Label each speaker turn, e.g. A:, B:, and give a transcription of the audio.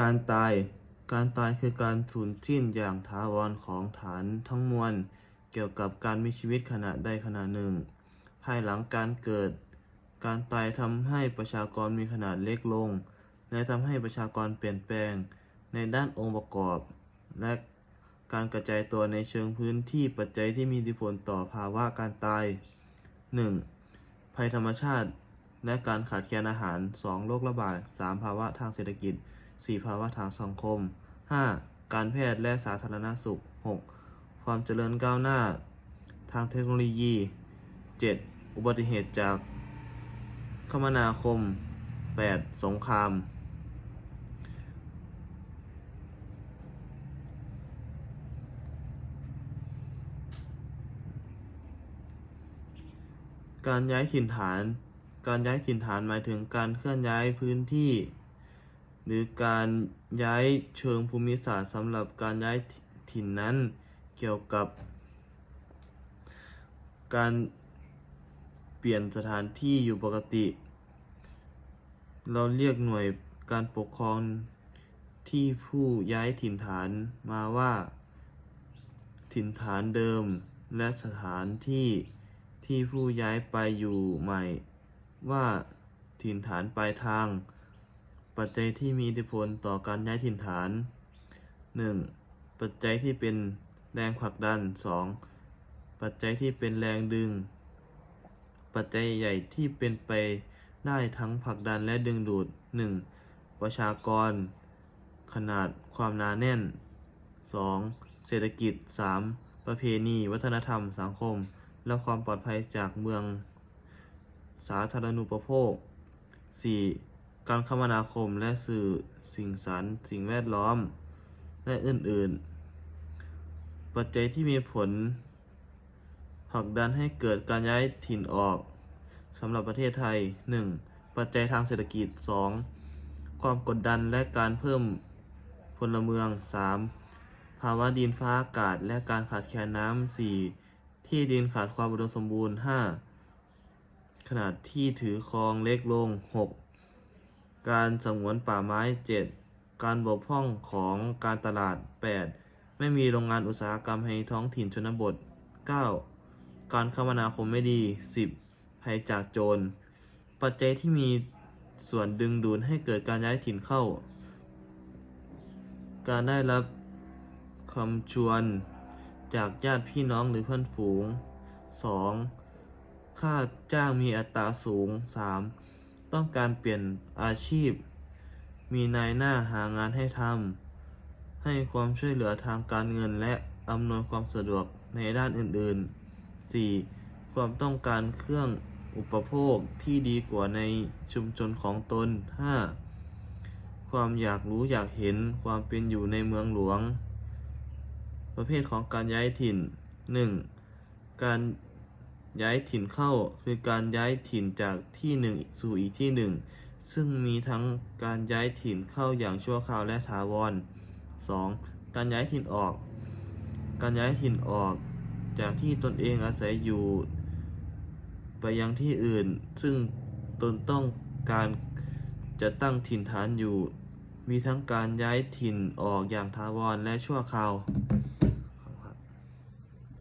A: การตาย การตายคือการสูญสิ้นอย่างถาวรของฐานทั้งมวล เกี่ยวกับการมีชีวิตขณะใดขณะหนึ่ง ภายหลังการเกิด การตายทำให้ประชากรมีขนาดเล็กลง และทำให้ประชากรเปลี่ยนแปลง ในด้านองค์ประกอบ และการกระจายตัวในเชิงพื้นที่ปัจจัยที่มีอิทธิพลต่อภาวะการตาย 1. ภัยธรรมชาติ และการขาดแคลนอาหาร 2. โรคระบาด 3. ภาวะทางเศรษฐกิจ 4. ภาวะทางสังคม 5. การแพทย์และสาธารณสุข 6. ความเจริญก้าวหน้า ทางเทคโนโลยี 7. อุบัติเหตุจากคมนาคม 8. สงคราม การย้ายถิ่นฐาน การย้ายถิ่นฐานหมายถึงการเคลื่อนย้ายพื้นที่ หรือการย้ายเชิงภูมิศาสตร์สำหรับการย้ายถิ่นนั้นเกี่ยวกับการเปลี่ยนสถานที่อยู่ปกติ เราเรียกหน่วยการปกครองที่ผู้ย้ายถิ่นฐานมาว่า ถิ่นฐานเดิม และสถานที่ที่ผู้ย้ายไปอยู่ใหม่ ว่าถิ่นฐานปลายทาง ปัจจัยที่มีอิทธิพลต่อการย้ายถิ่นฐาน 1. ปัจจัยที่เป็นแรงผลักดัน 2. ปัจจัยที่เป็นแรงดึง ปัจจัยใหญ่ที่เป็นไปได้ทั้งผลักดันและดึงดูด 1. ประชากร ขนาดความหนาแน่น 2. เศรษฐกิจ 3. ประเพณี วัฒนธรรม สังคม และความปลอดภัยจากเมือง สาธารณูปโภค 4. การคมนาคมและสื่อสิ่งสารสิ่งแวดล้อม และอื่น ๆ ปัจจัยที่มีผลผลักดันให้เกิดการย้ายถิ่นออกสำหรับประเทศไทย 1. ปัจจัยทางเศรษฐกิจ 2. ความกดดันและการเพิ่มพลเมือง 3. ภาวะดินฟ้าอากาศและการขาดแคลนน้ำ 4. ที่ดินขาดความอุดมสมบูรณ์ 5. ขนาดที่ถือครองเล็กลง 6. การสงวนป่าไม้ 7. การบกพร่องของการตลาด 8. ไม่มีโรงงานอุตสาหกรรมในท้องถิ่นชนบท 9. การคมนาคมไม่ดี 10. ภัยจากโจร ปัจจัยที่มีส่วนดึงดูดให้เกิดการย้ายถิ่นเข้า การได้รับคำชวนจากญาติพี่น้องหรือเพื่อนฝูง 2. ค่าจ้างมีอัตราสูง 3. ต้องการเปลี่ยนอาชีพ มีนายหน้าหางานให้ทำ ให้ความช่วยเหลือทางการเงินและอำนวยความสะดวกในด้านอื่นๆ 4. ความต้องการเครื่องอุปโภคที่ดีกว่าในชุมชนของตน 5. ความอยากรู้อยากเห็นความเป็นอยู่ในเมืองหลวง ประเภทของการย้ายถิ่น 1. การ ย้ายถิ่นเข้าคือการย้ายถิ่นจากที่หนึ่งสู่อีกที่หนึ่งซึ่งมีทั้งการย้ายถิ่นเข้าอย่างชั่วคราวและถาวร 2. การย้ายถิ่นออก การย้ายถิ่นออกจากที่ตนเองอาศัยอยู่ ไปยังที่อื่น ซึ่งตนต้องการจะตั้งถิ่นฐานอยู่ มีทั้งการย้ายถิ่นออกอย่างถาวรและชั่วคราว